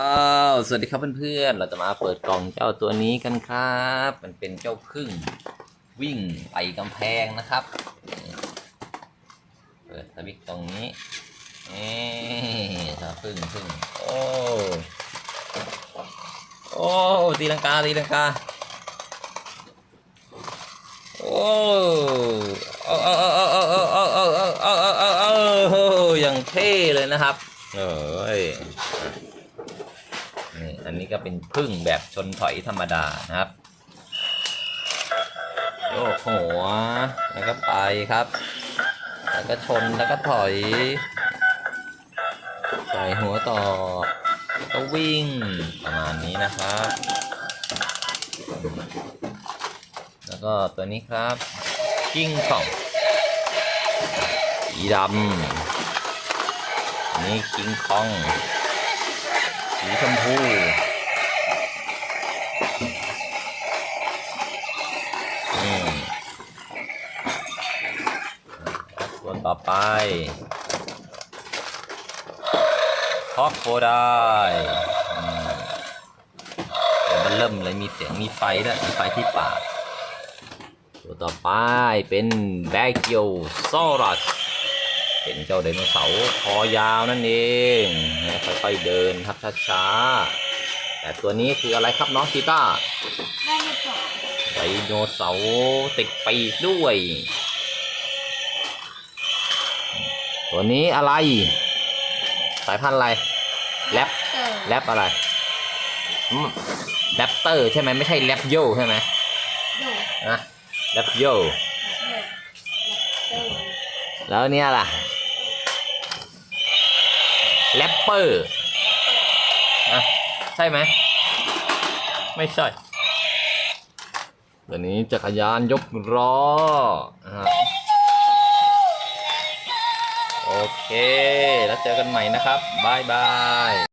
อ้าวสวัสดีครับเพื่อนๆ เราจะมาเปิดกล่องเจ้าตัวนี้กันครับ มันเป็นเจ้าพึ่งวิ่งไปกำแพงนะครับ เปิดสวิตตรงนี้นี่ถ้าพึ่งพึ่งโอ้โอ้ตีลังกาตีลังกาโอ้เอาเอาเอาเอาเอาเอาเอาเอาเอาเอาเอาเอาอย่างเท่เลยนะครับเอ้ย อันนี้ก็เป็นพึ่งแบบชนถอยธรรมดานะครับโยกหัวแล้วก็ไปครับ แล้วก็ชนแล้วก็ถอยใส่หัวต่อแล้วก็วิ่งประมาณนี้นะครับ แล้วก็ตัวนี้ครับกิ้งของสีดำนนี่คิงคอง สีชมพูนี่ส่วนต่อไปคอกโคได้เดี๋ยวมันเริ่มเลยมีเสียงมีไฟด้วยมีไฟที่ปากตัวต่อไปเป็นแบกิโซอรัส เป็นเจ้าไดโนเสาร์คอยาวนั่นเองนะค่อยๆเดินครับช้าๆแต่ตัวนี้คืออะไรครับน้องกีต้าร์ได้ไม่ต่อไดโนเสาร์ติดปีกด้วย ตัวนี้อะไร สายพันธุ์อะไรแรปเตอร์แรปอะไรอืมแรปเตอร์ใช่ไหมไม่ใช่แรปโยใช่ไหมโยนะแรปโยโยเตอร์แล้วเนี่ยล่ะ แรปเปอร์อะใช่ไหม ไม่ใช่ตัวนี้จักรยานยกล้อนะครับโอเค แล้วเจอกันใหม่นะครับบายบาย